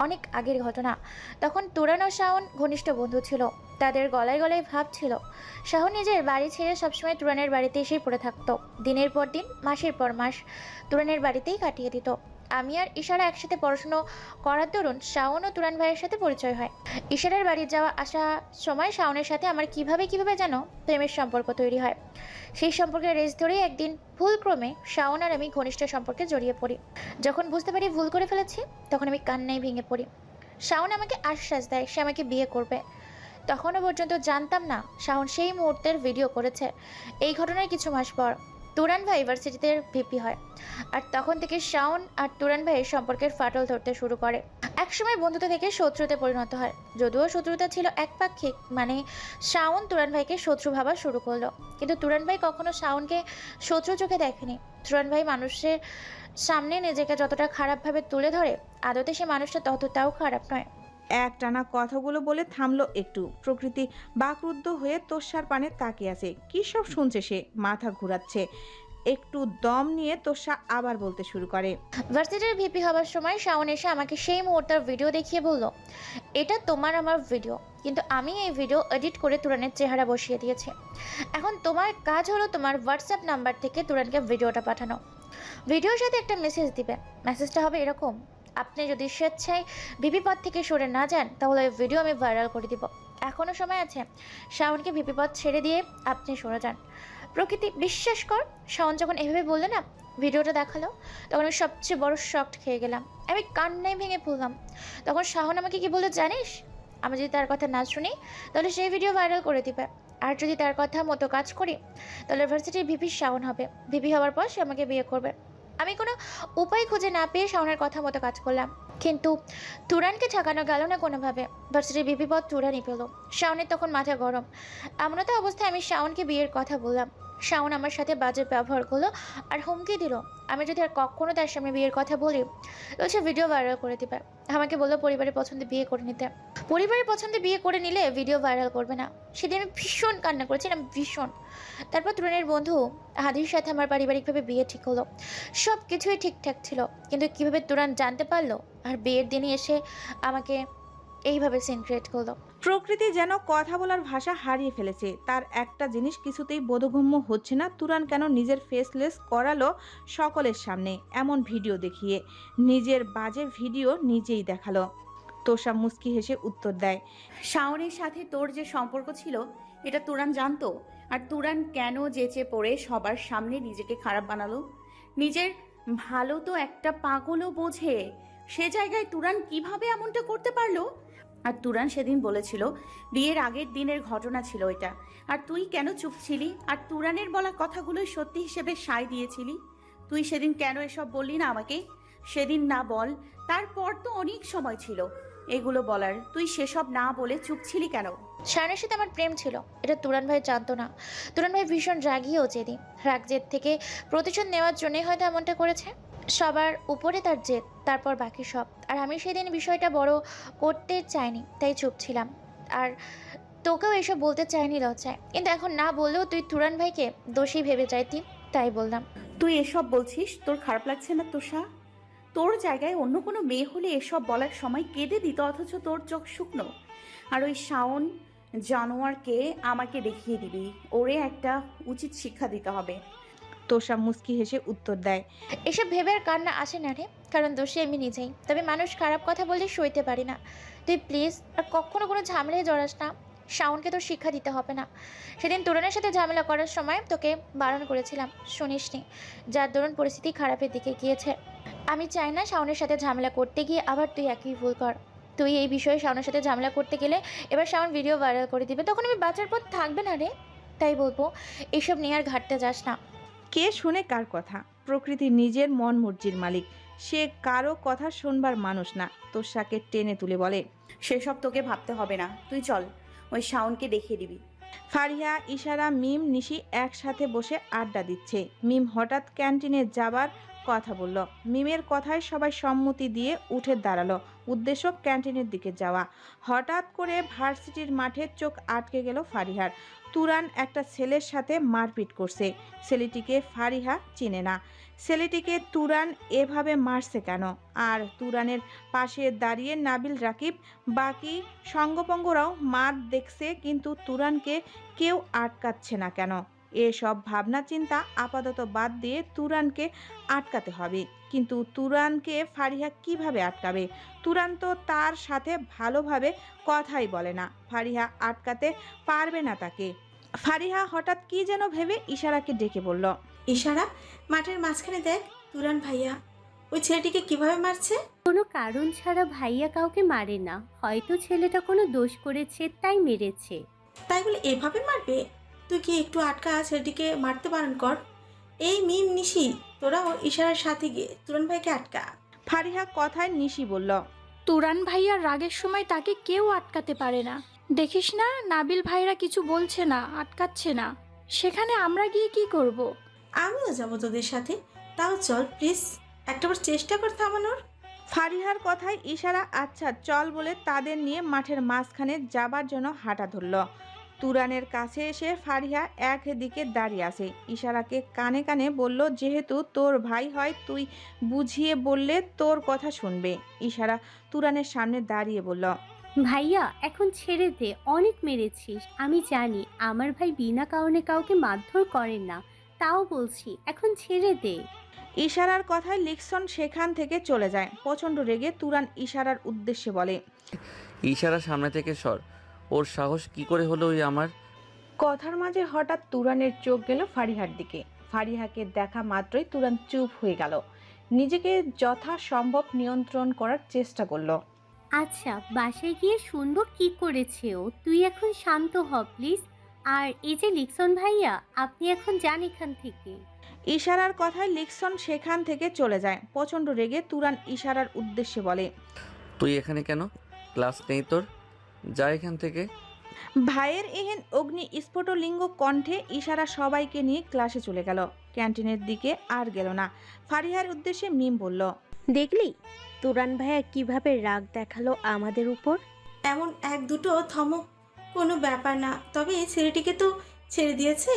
অনেক আগের ঘটনা। তখন তোরান ও শাওন ঘনিষ্ঠ বন্ধু ছিল। তাদের গলায় গলায় ভাব ছিল। শাহন নিজের বাড়ি ছেড়ে সবসময় তুরানের বাড়িতে এসেই পড়ে থাকতো। দিনের পর দিন, মাসের পর মাস তুরানের বাড়িতেই কাটিয়ে দিত। আমি আর ইশারা একসাথে পড়াশুনো করার দরুন শাওন ও তুরান ভাইয়ের সাথে পরিচয় হয়। ইশারার বাড়ি যাওয়া আসা সময় শাওনের সাথে আমার কীভাবে কীভাবে যেন প্রেমের সম্পর্ক তৈরি হয়। সেই সম্পর্কে রেস ধরেই একদিন ভুলক্রমে শাওন আর আমি ঘনিষ্ঠ সম্পর্কে জড়িয়ে পড়ি। যখন বুঝতে পারি ভুল করে ফেলেছি, তখন আমি কান্নায় ভেঙে পড়ি। শাওন আমাকে আশ্বাস দেয় সে আমাকে বিয়ে করবে। তখনও পর্যন্ত জানতাম না শাওন সেই মুহূর্তের ভিডিও করেছে। এই ঘটনার কিছু মাস পর তুরান ভাই ইউনিভার্সিটিতে ভিপি হয়। আর তখন থেকে শাওন আর তুরান ভাইয়ের সম্পর্কের ফাটল ধরতে শুরু করে। একসময় বন্ধুতা থেকে শত্রুতে পরিণত হয়। যদিও শত্রুতা ছিল একপাক্ষিক মানে শাওন তুরান ভাইকে শত্রু ভাবা শুরু করল। কিন্তু তুরান ভাই কখনো শাওনকে শত্রু চোখে দেখেনি। তুরান ভাই মানুষের সামনে নিজেকে যতটা খারাপভাবে তুলে ধরে, আদতে সে মানুষটা ততটাও খারাপ নয়। একটানা কথাগুলো বলে থামলো একটু। প্রকৃতি বাকরুদ্ধ হয়ে তোষার পানে তাকিয়ে আছে। কী সব শুনছে সে? মাথা ঘুরাচ্ছে। একটু দম নিয়ে তোষা আবার বলতে শুরু করে। ভার্সিটির ভিপি হবার সময় শাওন এসে আমাকে সেই মুহূর্তের ভিডিও দেখিয়ে বলল, এটা তোমার আমার ভিডিও, কিন্তু আমি এই ভিডিও এডিট করে তুরানের চেহারা বসিয়ে দিয়েছি। এখন তোমার কাজ হলো তোমার হোয়াটসঅ্যাপ নাম্বার থেকে তুরানকে ভিডিওটা পাঠানো। ভিডিওর সাথে একটা মেসেজ দিবে। মেসেজটা হবে এরকম আপনি যদি স্বেচ্ছায় ভিপি পদ থেকে সরে না যান, তাহলে ওই ভিডিও আমি ভাইরাল করে দিব। এখনও সময় আছে। শাওনকে ভিপি পদ ছেড়ে দিয়ে আপনি সরে যান। প্রকৃতি, বিশ্বাস কর, শাওন যখন এভাবে বললে না ভিডিওটা দেখাল, তখন আমি সবচেয়ে বড় শকড খেয়ে গেলাম। আমি কান্নায় ভেঙে পড়লাম। তখন শাহন আমাকে কি বলল জানিস? আমি যদি তার কথা না শুনি, তাহলে সেই ভিডিও ভাইরাল করে দিবে। আর যদি তার কথা মতো কাজ করি, তাহলে ইউনিভার্সিটির ভিপি শাওন হবে। ভিপি হওয়ার পর সে আমাকে বিয়ে করবে। আমি কোনো উপায় খুঁজে না পেয়ে শাওনের কথা মতো কাজ করলাম। কিন্তু তুরানকে ঠেকানো গেল না কোনোভাবে। ভার্সিটির বিপিপদ তুরানই পেল। শাওনের তখন মাথা গরম। এমন তো অবস্থায় আমি শাওনকে বিয়ের কথা বললাম। শাওন আমার সাথে বাজে ব্যবহার করল আর হুমকি দিল। আমি যদি আর কখনো তার সামনে বিয়ের কথা বলি তাহলে সে ভিডিও ভাইরাল করে দিবে। আমাকে বলল পরিবারের পছন্দে বিয়ে করে নিতে। পরিবারের পছন্দে বিয়ে করে নিলে ভিডিও ভাইরাল করবে না। সেদিন আমি ভীষণ কান্না করেছিলাম ভীষণ। তারপর তুরনের বন্ধু হাদির সাথে আমার পারিবারিকভাবে বিয়ে ঠিক হলো। সব কিছুই ঠিকঠাক ছিল, কিন্তু কীভাবে তুরান জানতে পারল আর বিয়ের দিনই এসে আমাকে এইভাবে সিন ক্রিয়েট করল। প্রকৃতি যেন কথা বলার ভাষা হারিয়ে ফেলেছে। তার একটা জিনিস কিছুতেই বোধগম্য হচ্ছে না। তুরান কেন নিজের ফেসলেস করালো সকলের সামনে? এমন ভিডিও দেখিয়ে নিজের বাজে ভিডিও নিজেই দেখাল। তোষা মুস্কি হেসে উত্তর দেয় শাওনের সাথে তোর যে সম্পর্ক ছিল এটা তুরান জানতো? আর তুরান কেন যেচে পড়ে সবার সামনে নিজেকে খারাপ বানালো? নিজের ভালো তো একটা পাগলও বোঝে। সে জায়গায় তুরান কীভাবে এমনটা করতে পারল? আর তুরান সেদিন বলেছিল, বিয়ের আগের দিনের ঘটনা ছিল এটা। আর তুই কেন চুপ ছিলি? আর তুরানের বলা কথাগুলোই সত্যি হিসেবে সায় দিয়েছিলি? তুই সেদিন কেন এসব বললি না আমাকে? সেদিন না বল, তারপর তো অনেক সময় ছিল। এগুলো বলার, তুই সেসব না বলে চুপ ছিলি কেন? শায়নের সাথে আমার প্রেম ছিল, এটা তুরান ভাই জানতো না। তুরান ভাই ভীষণ রাগিও জেদি। রাগ জেদ থেকে প্রতিশোধ নেওয়ার জন্যই হয়তো এমনটা করেছে। সবার উপরে তার জেদ, তারপর বাকি সব। আর আমি সেদিন বিষয়টা বড় করতে চাইনি, তাই চুপ ছিলাম। আর তোকেও এসব বলতে চাইনি লজ্জায়। কিন্তু এখন না বললেও তুই তুরান ভাইকে দোষী ভেবে চাইতি তাই বললাম। তুই এসব বলছিস? তোর খারাপ লাগছে না তোষা? তোর জায়গায় অন্য কোনো মেয়ে হলে এসব বলার সময় কেঁদে দিত, অথচ তোর চোখ শুকনো। আর ওই শাওন, জানোয়ারকে আমাকে দেখিয়ে দিবি। ওরে একটা উচিত শিক্ষা দিতে হবে। তোষা মুস্কি হেসে উত্তর দেয়। এসব ভেবে আর কান্না আসে না রে, কারণ দোষী আমি নিজেই। তবে মানুষ খারাপ কথা বললে সইতে পারি না। তুই প্লিজ আর কখনো কোনো ঝামেলায় জড়াস না। শাওনকে তোর শিক্ষা দিতে হবে না। সেদিন তুরনের সাথে ঝামেলা করার সময় তোকে বারণ করেছিলাম, শুনিসনি? যার দরুন পরিস্থিতি খারাপের দিকে গিয়েছে। আমি চাই না শাওনের সাথে ঝামেলা করতে গিয়ে আবার তুই একই ভুল কর। তুই এই বিষয়ে শাওনের সাথে ঝামেলা করতে গেলে এবার শাওন ভিডিও ভাইরাল করে দিবে। তখন আমি বাঁচার পথ থাকবে না রে। তাই বলব, এসব নিয়ে আর ঘাটতে যাস না। কে শুনে কার কথা? প্রকৃতি নিজের মন মর্জির মালিক। সে কারও কথা শুনবার মানুষ না তোষাকে টেনে তুলে বলে সেসব তোকে ভাবতে হবে না তুই চল ওই শাওনকে দেখিয়ে দিবি। ফারিয়া ইশারা মিম নিশি একসাথে বসে আড্ডা দিচ্ছে। মিম হঠাৎ ক্যান্টিনে যাবার কথা বলল। মিমের কথায় সবাই সম্মতি দিয়ে উঠে দাঁড়াল। উদ্দেশ্য ক্যান্টিনের দিকে যাওয়া। হঠাৎ করে ভার্সিটির মাঠে চোখ আটকে গেল ফারিহার। তুরান একটা ছেলের সাথে মারপিট করছে। ছেলেটিকে ফারিহা চিনে না। ছেলেটিকে তুরান এভাবে মারছে কেন? আর তুরানের পাশে দাঁড়িয়ে নাবিল রাকিব, বাকি সঙ্গপঙ্গরাও মার দেখছে, কিন্তু তুরানকে কেউ আটকাচ্ছে না কেন? এসব ভাবনা চিন্তা আপাতত বাদ দিয়ে তুরানকে আটকাতে হবে। কিন্তু তুরানকে ফারিহা কীভাবে আটকাবে? তুরান তো তার সাথে ভালোভাবে কথাই বলে না। ফারিহা আটকাতে পারবে না তাকে। ফারিহা হঠাৎ কি যেন ভেবে ইশারাকে ডেকে বলল ইশারা মাঠের মাঝখানে দেখ তুরান ভাইয়া। ওই ছেলেটিকে কীভাবে মারছে? কোনো কারণ ছাড়া ভাইয়া কাউকে মারে না। হয়তো ছেলেটা কোনো দোষ করেছে তাই মেরেছে। তাই বলে এভাবে মারবে? তুই কি একটু আটকা ছেলেটিকে মারতে বারণ কর? এই মিম নিশি তোরাও ইশারার সাথে গিয়ে তুরান ভাইকে আটকা। ফারিহা কথায় নিশি বলল তুরান ভাইয়ার রাগের সময় তাকে কেউ আটকাতে পারে না। দেখিস না নাবিল ভাইরা কিছু বলছে না আটকাচ্ছে না। সেখানে আমরা গিয়ে কি করব। আমিও যাব তোদের সাথে। তাও চল প্লিজ। একটাবার চেষ্টা কর থামানোর। ফারিহার কথায় ইশারা আচ্ছা চল বলে তাদের নিয়ে মাঠের মাঝখানে যাবার জন্য হাঁটা ধরল। তুরানের কাছে এসে ফারিহা এক দিকে দাঁড়িয়ে আছে। ইশারাকে কানে কানে বলল যেহেতু তোর ভাই হয় তুই বুঝিয়ে বললে তোর কথা শুনবে। ইশারা তুরানের সামনে দাঁড়িয়ে বলল ভাইয়া এখন ছেড়ে দে অনেক মেরেছিস। আমি জানি আমার ভাই বিনা কারণে কাউকে মারধর করেন না। তাও বলছি এখন ছেড়ে দে। ইশারার কথায় লিকসন সেখান থেকে চলে যায়। প্রচণ্ড রেগে তুরান ইশারার উদ্দেশ্যে বলে ইশারা সামনে থেকে সর। ওর সাহস কি করে হলো ওই আমার? কথার মাঝে হঠাৎ তুরানের চোখ গেল ফারিহার দিকে। ফারিহাকে দেখা মাত্রই তুরান চুপ হয়ে গেল। নিজেকে যথাসম্ভব নিয়ন্ত্রণ করার চেষ্টা করল। আচ্ছা বাসায় গিয়ে শুনব কি করেছে ও? তুই এখন শান্ত হ প্লিজ। আর এই যে লিকসন ভাইয়া আপনি এখন যান এখান থেকে। ইশারার কথায় লিকসন সেখান থেকে চলে যায়। প্রচণ্ড রেগে তুরান ইশারার উদ্দেশ্যে বলে তুই এখানে কেন? ক্লাস নেই তোর? যা এখান থেকে। ভাইয়ের এহেন অগ্নি স্ফুটলিঙ্গ কণ্ঠে ইশারা সবাইকে নিয়ে ক্লাসে চলে গেল। ক্যান্টিনের দিকে আর গেল না। ফারিহার উদ্দেশ্যে মিম বলল দেখলি? তুরান ভাইয়া কীভাবে রাগ দেখাল আমাদের উপর? এমন এক দুটো থমক কোনো ব্যাপার না তবে এই ছেলেটিকে তো ছেড়ে দিয়েছে।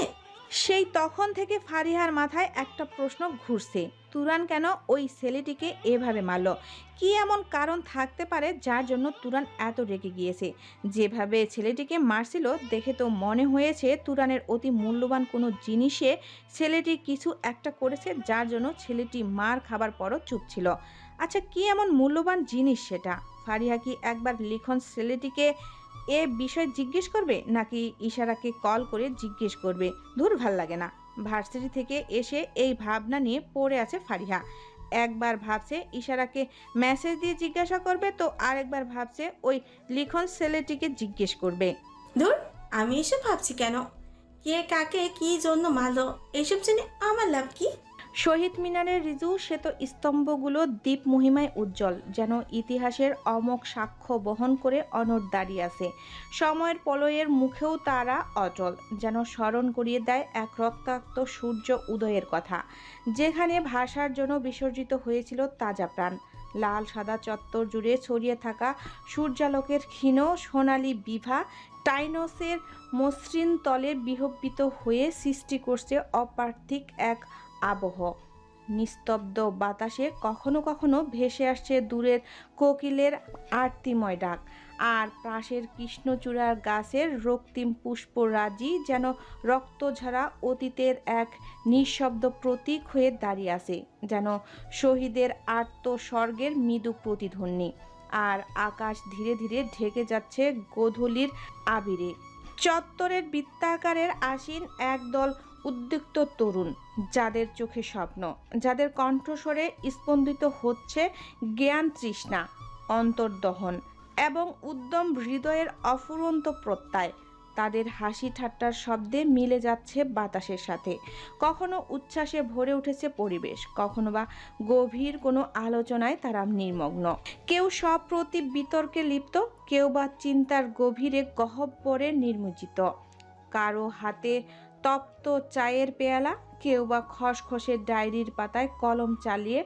সেই তখন থেকে ফারিহার মাথায় একটা প্রশ্ন ঘুরছে। তুরান কেন ওই ছেলেটিকে এভাবে মারল? কি এমন কারণ থাকতে পারে যার জন্য তুরান এত রেগে গিয়েছে? যেভাবে ছেলেটিকে মারছিল, দেখে তো মনে হয়েছে তুরানের অতি মূল্যবান কোনো জিনিসে ছেলেটি কিছু একটা করেছে যার জন্য ছেলেটি মার খাবার পরও চুপ ছিল। আচ্ছা কি এমন মূল্যবান জিনিস সেটা? ফারিহা কি একবার লিখন ছেলেটিকে এ বিষয়ে জিজ্ঞেস করবে, নাকি ইশারাকে কল করে জিজ্ঞেস করবে? দূর ভালো লাগে না। ভার্সিটি থেকে এসে এই ভাবনা নিয়ে পড়ে আছে ফারিহা। একবার ভাবছে ইশারাকে মেসেজ দিয়ে জিজ্ঞাসা করবে তো আরেকবার ভাবছে ওই লিখন ছেলেটিকে জিজ্ঞেস করবে। ধুর, আমি এসে ভাবছি কেন? কে কাকে কি জন্য মারলো? এইসব জেনে আমার লাভ কি? শহীদ মিনারের রিজু শ্বেত স্তম্ভগুলো দ্বীপ মহিমায় উজ্জ্বল, যেন ইতিহাসের অমোক সাক্ষ্য বহন করে অনড় দাঁড়িয়ে আছে। সময়ের পলয়ের মুখেও তারা অচল যেন স্মরণ করিয়ে দেয় এক রক্তাক্ত সূর্য উদয়ের কথা। যেখানে ভাষার জন্য বিসর্জিত হয়েছিল তাজা প্রাণ। লাল, সাদা চত্বর জুড়ে ছড়িয়ে থাকা সূর্যালোকের ক্ষীণ সোনালি বিভা টাইনোসের মসৃণ তলে বিহব্বিত হয়ে সৃষ্টি করছে অপার্থিক এক আবহ। নিস্তব্ধ বাতাসে কখনো কখনো ভেসে আসছে দূরের কোকিলের আরতিময় ডাক। আর পাশের কৃষ্ণচূড়ার গাছের রক্তিম পুষ্পরাজি যেন রক্তঝরা অতীতের এক নিঃশব্দ প্রতীক হয়ে দাঁড়িয়ে আছে, যেন শহীদের আত্মস্বর্গের মৃদু প্রতিধ্বনি। আর আকাশ ধীরে ধীরে ঢেকে যাচ্ছে গোধূলির আবিরে। চত্বরের বৃত্তাকারের আসীন একদল উদ্যুক্ত তরুণ, যাদের চোখে স্বপ্ন, যাদের কণ্ঠস্বরে স্পন্দিত হচ্ছে জ্ঞান তৃষ্ণা, অন্তর্দহন এবং উদ্যম হৃদয়ের অফুরন্ত প্রত্যয়। তাদের হাসি ঠাট্টার শব্দে মিলে যাচ্ছে বাতাসের সাথে। কখনো উচ্ছ্বাসে ভরে উঠেছে পরিবেশ, কখনো বা গভীর কোনো আলোচনায় তারা নির্মগ্ন। কেউ সপ্রতি বিতর্কে লিপ্ত, কেউ বা চিন্তার গভীরে গহব্বরে নির্মজিত কারও হাতে তপ্ত চায়ের পেয়ালা, কেউ বা খসখসে ডায়েরির পাতায় কলম চালিয়ে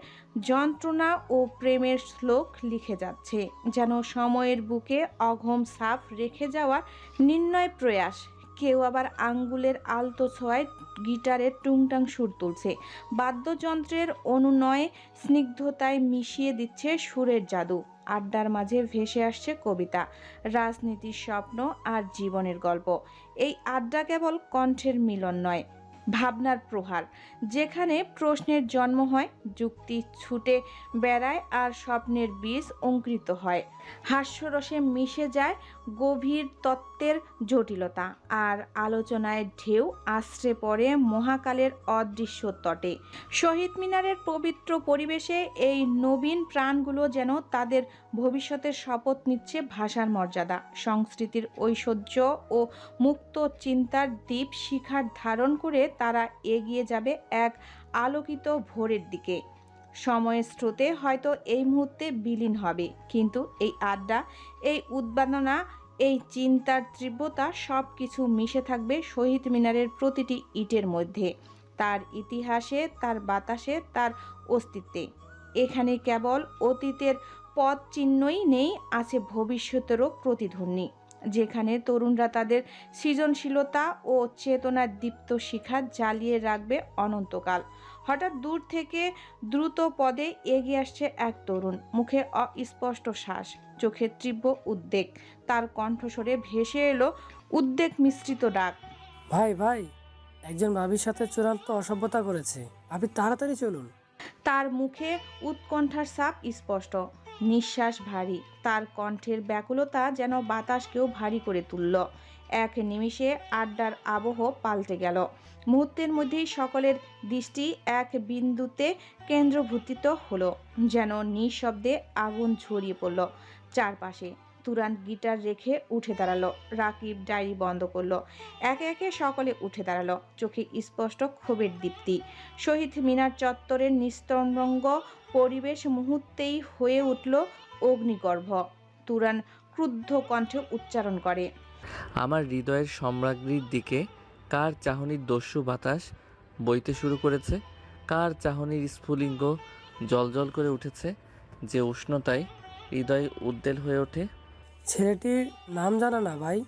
যন্ত্রণা ও প্রেমের শ্লোক লিখে যাচ্ছে, যেন সময়ের বুকে অঘম সাপ রেখে যাওয়ার নির্ণয় প্রয়াস। কেউ আবার আঙ্গুলের আলতো ছোঁয়ায় গিটারের টুংটাং সুর তুলছে। বাদ্যযন্ত্রের অনুনয়ে স্নিগ্ধতায় মিশিয়ে দিচ্ছে সুরের জাদু। আড্ডার মাঝে ভেসে আসছে কবিতা, রাজনীতির স্বপ্ন আর জীবনের গল্প। এই আড্ডা কেবল কণ্ঠের মিলন নয়, ভাবনার প্রহার। যেখানে প্রশ্নের জন্ম হয়, যুক্তি ছুটে বেড়ায় আর স্বপ্নের বীজ অঙ্কৃত হয়। হাস্যরসে মিশে যায় গভীর তত্ত্বের জটিলতা আর আলোচনায় ঢেউ আশ্রে পড়ে মহাকালের অদৃশ্য তটে। শহীদ মিনারের পবিত্র পরিবেশে এই নবীন প্রাণগুলো যেন তাদের ভবিষ্যতের শপথ নিচ্ছে ভাষার মর্যাদা। সংস্কৃতির ঐশ্বর্য ও মুক্ত চিন্তার দ্বীপ শিখার ধারণ করে তারা এগিয়ে যাবে এক আলোকিত ভোরের দিকে। সময়ের স্রোতে হয়তো এই মুহূর্তে বিলীন হবে। কিন্তু এই আড্ডা, এই উদ্বেদনা এই চিন্তার তীব্রতা সব কিছু মিশে থাকবে শহীদ মিনারের প্রতিটি ইটের মধ্যে। তার ইতিহাসে, তার বাতাসে, তার অস্তিত্বে। এখানে কেবল অতীতের পথ চিহ্নই নেই, আছে ভবিষ্যতেরও প্রতিধ্বনি। যেখানে তরুণরা তাদের সৃজনশীলতা ও চেতনার দীপ্ত শিখা জ্বালিয়ে রাখবে অনন্তকাল। হঠাৎ দূর থেকে দ্রুত পদে এগিয়ে আসছে এক তরুণ। মুখে অস্পষ্ট শ্বাস চোখে তীব্র উদ্বেগ। তার কণ্ঠস্বরে ভেসে এলো উদ্বেগ মিশ্রিত ডাক। ভাই ভাই একজন ভাবির সাথে চূড়ান্ত অসভ্যতা করেছে। আপনি তাড়াতাড়ি চলুন। তার মুখে উৎকণ্ঠার ছাপ স্পষ্ট নিঃশ্বাস ভারী। তার কণ্ঠের ব্যাকুলতা যেন বাতাসকেও ভারী করে তুলল। এক নিমিষে আড্ডার আবহ পাল্টে গেল। মুহূর্তের মধ্যেই সকলের দৃষ্টি এক বিন্দুতে কেন্দ্রভূতিত হলো, যেন নিঃশব্দে আগুন ছড়িয়ে পড়ল। চারপাশে তুরান গিটার রেখে উঠে দাঁড়াল, রাকিব ডায়েরি বন্ধ করল। একে একে সকলে উঠে দাঁড়াল, চোখে স্পষ্ট ক্ষোভের দীপ্তি। শহীদ মিনার চত্বরের নিস্তরঙ্গ পরিবেশ মুহূর্তেই হয়ে উঠল অগ্নিগর্ভ। তুরান ক্রুদ্ধ কণ্ঠে উচ্চারণ করে আমার হৃদয়ের সম্রাজ্ঞীর দিকে কার চাহনির দস্যু বাতাস বইতে শুরু করেছে কার চাহনির স্ফুলিঙ্গ জলজল করে উঠেছে যে উষ্ণতায় হৃদয় উদ্বেল হয়ে ওঠে। ছেলেটির নাম জানা না ভাই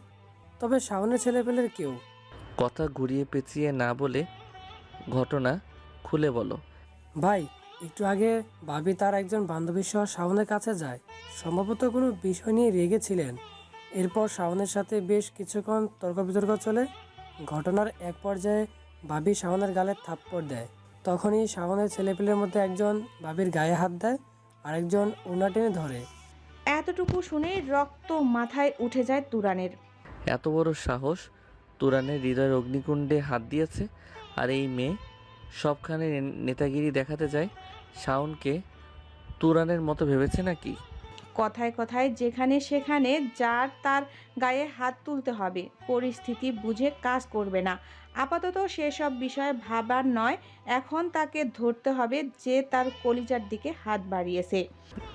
তবে সামনে ছেলেপেলের কেউ। কথা ঘুরিয়ে পেঁচিয়ে না বলে ঘটনা খুলে বলো। ভাই একটু আগে ভাবি তার একজন বান্ধবীর সহ শাওনের কাছে যায়। সম্ভবত কোনো বিষয় নিয়ে রেগেছিলেন এরপর শাওনের সাথে বেশ কিছুক্ষণ তর্ক বিতর্ক চলে। ঘটনার এক পর্যায়ে ভাবি শাওনের গালে থাপ্পড় দেয়। তখনই শাওনের ছেলেপেলের মধ্যে একজন ভাবির গায়ে হাত দেয় আরেকজন ওনা টেনে ধরে। এতটুকু শুনে রক্ত মাথায় উঠে যায় তুরানের। এত বড় সাহস? তুরানের হৃদয়ের অগ্নিকুণ্ডে হাত দিয়েছে? আর এই মেয়ে? সবখানে নেতাগিরি দেখাতে যায়? শাওনকে তুরানের মতো ভেবেছে নাকি? কথায় কথায় যেখানে সেখানে যার তার গায়ে হাত তুলতে হবে। পরিস্থিতি বুঝে কাজ করবে না। আপাতত সেসব বিষয়ে ভাবার নয় এখন তাকে ধরতে হবে যে তার কলিজার দিকে হাত বাড়িয়েছে।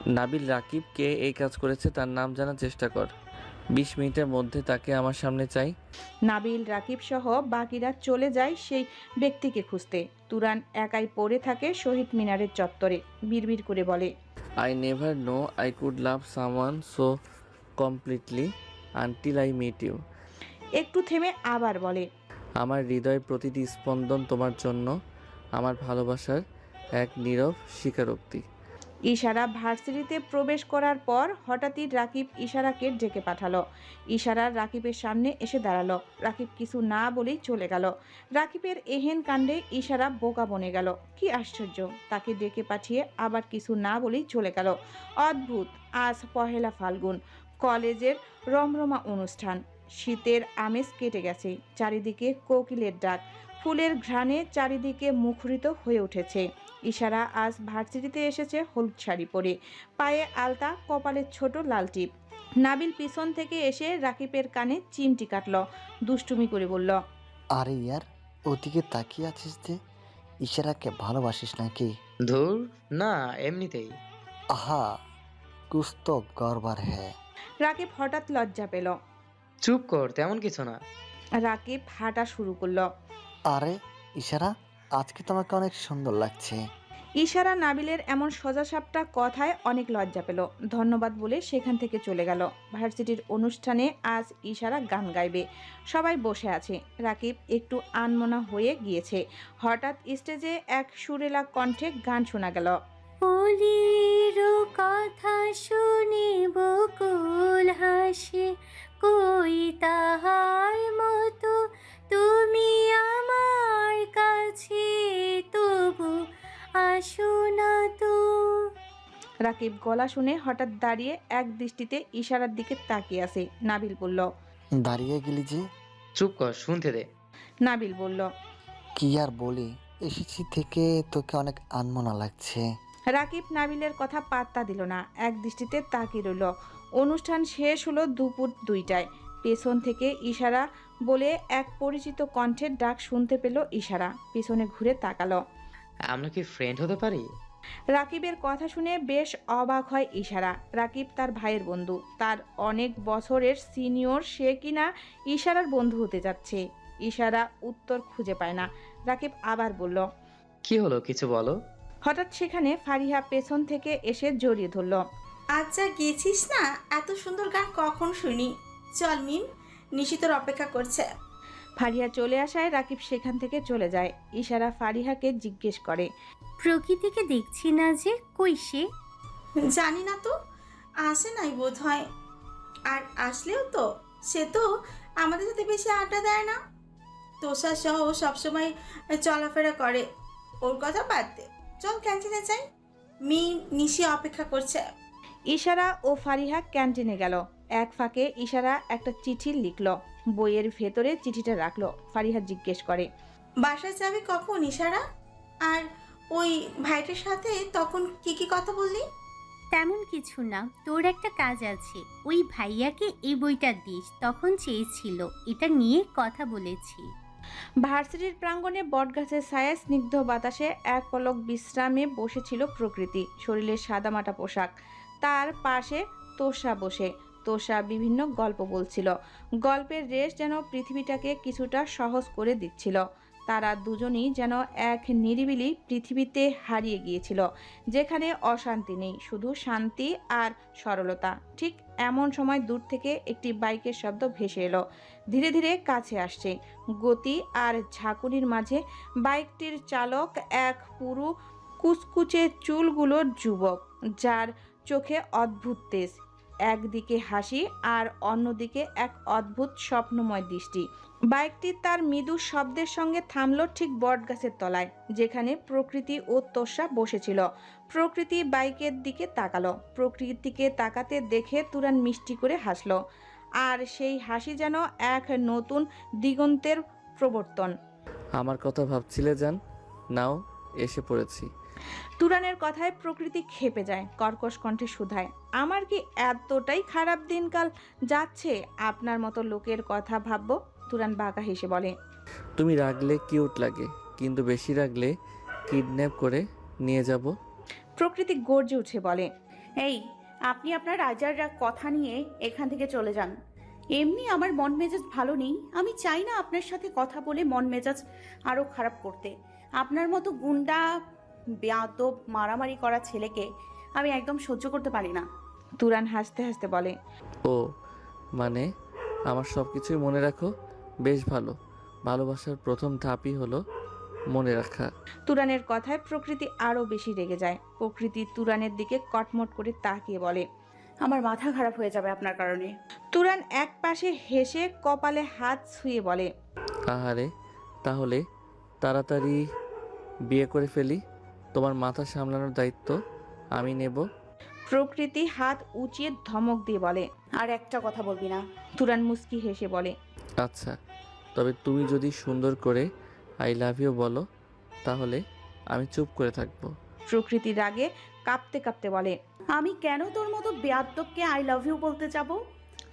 নাবিল রাকিব কে এই কাজ করেছে তার নাম জানার চেষ্টা কর। বিশ মিনিটের মধ্যে তাকে আমার সামনে চাই। নাবিল রাকিব সহ বাকিরা চলে যায় সেই ব্যক্তিকে খুঁজতে। তুরান একাই পড়ে থাকে শহীদ মিনারের চত্বরে। বিড়বিড় করে বলে I never know I could love someone so completely until I meet you একটু থেমে আবার বলে আমার হৃদয়ের প্রতিটি স্পন্দন তোমার জন্য আমার ভালোবাসার এক নীরব স্বীকারোক্তি। ইশারা ভার্সিটিতে প্রবেশ করার পর হঠাৎই রাকিব ইশারাকে ডেকে পাঠালো। ইশারা রাকিবের সামনে এসে দাঁড়াল। রাকিব কিছু না বলেই চলে গেল। রাকিবের এহেন কাণ্ডে ইশারা বোকা বনে গেল। কি আশ্চর্য! তাকে ডেকে পাঠিয়ে আবার কিছু না বলেই চলে গেল। অদ্ভুত! আজ পহেলা ফাল্গুন, কলেজের রমরমা অনুষ্ঠান। শীতের আমেজ কেটে গেছে। চারিদিকে কোকিলের ডাক। ফুলের ঘ্রাণে চারিদিকে মুখরিত হয়ে উঠেছে। ইশারা আজ ভার্সিটিতে এসেছে হলুদ শাড়ি পরে। পায়ে আলতা কপালের ছোট লাল টিপ। নাবিল পিছন থেকে এসে রাকিবের কানে চিমটি কাটল দুষ্টুমি করে বলল আরে ইয়ার ওদিকে তাকিয়ে আছিস যে? ইশারাকে ভালোবাসিস নাকি? ধুর না এমনিতেই। আহা কুছ তো গড়বার হ্যাঁ রাকিব হঠাৎ লজ্জা পেল। চুপ কর তেমন কিছু না। রাকিব হাঁটা শুরু করল। আরে ইশারা আজকে তোমাকে অনেক সুন্দর লাগছে। ইশারা নাবিলের এমন সোজাসাপটা কথায় অনেক লজ্জা পেল। ধন্যবাদ বলে সেখান থেকে চলে গেল। ভার্সিটির অনুষ্ঠানে আজ ইশারা গান গাইবে। সবাই বসে আছে। রাকিব একটু আনমনা হয়ে গিয়েছে। হঠাৎ স্টেজে এক সুরেলা কণ্ঠে গান শোনা গেল। পরীর কথা শুনে বকুল হাসে কই তাহার মতো তুমি আমার কাছে তবু আসো না তো। রাকিব গলা শুনে হঠাৎ দাঁড়িয়ে এক দৃষ্টিতে ইশারার দিকে তাকিয়ে আছে। নাবিল বলল দাঁড়িয়ে গেলি যে? চুপ কর শুনতে দে। নাবিল বলল কি আর বলি এসেছি থেকে তোকে অনেক আনমনা লাগছে। রাকিব নাবিলের কথা পাত্তা দিল না। এক দৃষ্টিতে তাকিয়ে রইল। অনুষ্ঠান শেষ হলো দুপুর দুইটায়। পেছন থেকে ইশারা বলে এক পরিচিত কণ্ঠের ডাক শুনতে পেল ইশারা। পিছনে ঘুরে তাকালো। আমরা কি ফ্রেন্ড হতে পারি? রাকিবের কথা শুনে বেশ অবাক হয় ইশারা। রাকিব তার ভাইয়ের বন্ধু। তার অনেক বছরের সিনিয়র সে কিনা ইশারার বন্ধু হতে যাচ্ছে। ইশারা উত্তর খুঁজে পায় না। রাকিব আবার বলল কি হলো কিছু বলো? হঠাৎ সেখানে ফারিহা পেছন থেকে এসে জড়িয়ে ধরল। আচ্ছা গেছিস না? এত সুন্দর গান কখন শুনি? চল মিম। নিশি তোর অপেক্ষা করছে। ফারিহা চলে আসায় রাকিব সেখান থেকে চলে যায়। ইশারা ফারিহাকে জিজ্ঞেস করে প্রকৃতিকে দেখছি না যে কই সে? জানি না তো আসে নাই বোধ হয় আর আসলেও তো সে তো আমাদের সাথে বেশি আড্ডা দেয় না। তোষা সহ ও সবসময় চলাফেরা করে। ওর কথা বাদ দে চল ক্যান্টিনে যাই। মি নিশি অপেক্ষা করছে। ইশারা ও ফারিহা ক্যান্টিনে গেল। এক ফাঁকে ইশারা একটা চিঠি লিখল। বইয়ের ভেতরে চিঠিটা রাখল। ফারিহা জিজ্ঞেস করে বাসায় যাবি কখন ইশারা? আর ওই ভাইটার সাথে তখন কি কি কথা বললি? তেমন কিছু না। তোর একটা কাজ আছে। ওই ভাইয়াকে এই বইটা দিস। তখন চেয়েছিল। এটা নিয়ে কথা বলেছি। ভার্সিটির প্রাঙ্গণে বটগাছের ছায়া স্নিগ্ধ বাতাসে এক পলক বিশ্রামে বসেছিল প্রকৃতি। শরীরে সাদামাটা পোশাক। তার পাশে তোষা বসে। তোষা বিভিন্ন গল্প বলছিল। গল্পের রেশ যেন পৃথিবীটাকে কিছুটা সহজ করে দিচ্ছিল। তারা দুজনই যেন এক নিরিবিলি পৃথিবীতে হারিয়ে গিয়েছিল, যেখানে অশান্তি নেই, শুধু শান্তি আর সরলতা। ঠিক এমন সময় দূর থেকে একটি বাইকের শব্দ ভেসে এলো। ধীরে ধীরে কাছে আসছে। গতি আর ঝাঁকুনির মাঝে বাইকটির চালক এক পুরু কুচকুচে চুলগুলোর যুবক, যার চোখে অদ্ভুত তেজ। একদিকে হাসি আর অন্যদিকে এক অদ্ভুত স্বপ্নময় দৃষ্টি। বাইকটি তার মৃদু শব্দের সঙ্গে থামল ঠিক বটগাছের তলায়, যেখানে প্রকৃতি ও তোষা বসেছিল। প্রকৃতি বাইকের দিকে তাকালো। প্রকৃতিকে তাকাতে দেখে তুরান মিষ্টি করে হাসলো। আর সেই হাসি যেন এক নতুন দিগন্তের প্রবর্তন। আমার কথা ভাবছিলে যান নাও, এসে পড়েছি। তুরানের কথায় প্রকৃতি খেপে যায় কর্কশ কণ্ঠে শুধায়। আমার কি এতটাই খারাপ দিনকাল যাচ্ছে? আপনার মতো লোকের কথা ভাববো তুরান বাঁকা হেসে বলে। তুমি রাগলে কিউট লাগে কিন্তু বেশি রাগলে কিডন্যাপ করে নিয়ে যাব। প্রকৃতি গর্জে উঠে বলে এই আপনি আপনার রাজার রা- কথা নিয়ে এখান থেকে চলে যান। এমনি আমার মন মেজাজ ভালো নেই আমি চাই না আপনার সাথে কথা বলে মন মেজাজ আরও খারাপ করতে। আপনার মতো গুন্ডা বেয়াদব মারামারি করা ছেলেকে আমি একদম সহ্য করতে পারি না। তুরান হাসতে হাসতে বলে ও মানে? আমার সব কিছুই মনে রাখো? বেশ ভালো। ভালোবাসার প্রথম ধাপই হলো মনে রাখা। তুরানের কথায় প্রকৃতি আরও বেশি রেগে যায়। প্রকৃতি তুরানের দিকে কটমট করে তাকিয়ে বলে আমার মাথা খারাপ হয়ে যাবে আপনার কারণে। তুরান এক পাশে হেসে কপালে হাত ছুঁয়ে বলে আহারে তাহলে তাড়াতাড়ি বিয়ে করে ফেলি? তোমার মাথা সামলানোর দায়িত্ব আমি নেব। প্রকৃতি হাত উঁচিয়ে ধমক দিয়ে বলে আর একটা কথা বলবি না। তুরান মুস্কি হেসে বলে আচ্ছা তবে তুমি যদি সুন্দর করে আই লাভ ইউ বলো তাহলে আমি চুপ করে থাকব। প্রকৃতি রাগে কাঁপতে কাঁপতে বলে আমি কেন তোর মতো বেয়াদবকে আই লাভ ইউ বলতে যাব?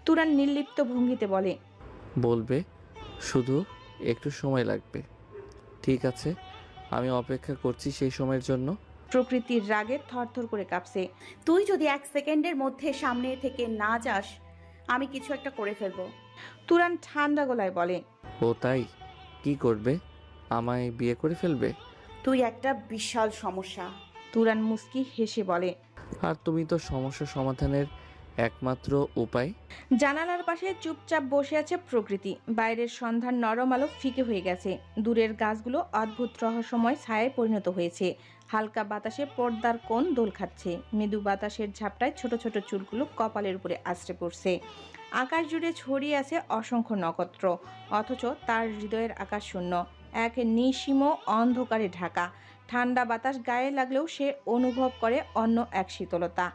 তুরান নির্লিপ্ত ভঙ্গিতে বলে বলবে শুধু একটু সময় লাগবে। ঠিক আছে আমি অপেক্ষা করছি সেই সময়ের জন্য। প্রকৃতির রাগে থরথর করে কাঁপছে। তুই যদি এক সেকেন্ডের মধ্যে সামনে থেকে না যাস আমি কিছু একটা করে ফেলব। তুরান ঠান্ডা গলায় বলে ও তাই? কি করবে? আমায় বিয়ে করে ফেলবে? তুই একটা বিশাল সমস্যা। তুরান মুস্কি হেসে বলে আর তুমি তো সমস্যা সমাধানের একমাত্র উপায়? জানালার পাশে চুপচাপ বসে আছে প্রকৃতি। বাইরের সন্ধ্যার নরম আলো ফিকে হয়ে গেছে। দূরের গাছগুলো অদ্ভুত রহস্যময় ছায়ায় পরিণত হয়েছে। হালকা বাতাসে পর্দার কোণ দোল খাচ্ছে। মৃদু বাতাসের ঝাপটায় ছোট ছোট চুলগুলো কপালের উপরে আছড়ে পড়ছে। আকাশ জুড়ে ছড়িয়ে আছে অসংখ্য নক্ষত্র, অথচ তার হৃদয়ের আকাশ শূন্য। এক নিসীম অন্ধকারে ঢাকা। ঠান্ডা বাতাস গায়ে লাগলেও সে অনুভব করে অন্য এক শীতলতা।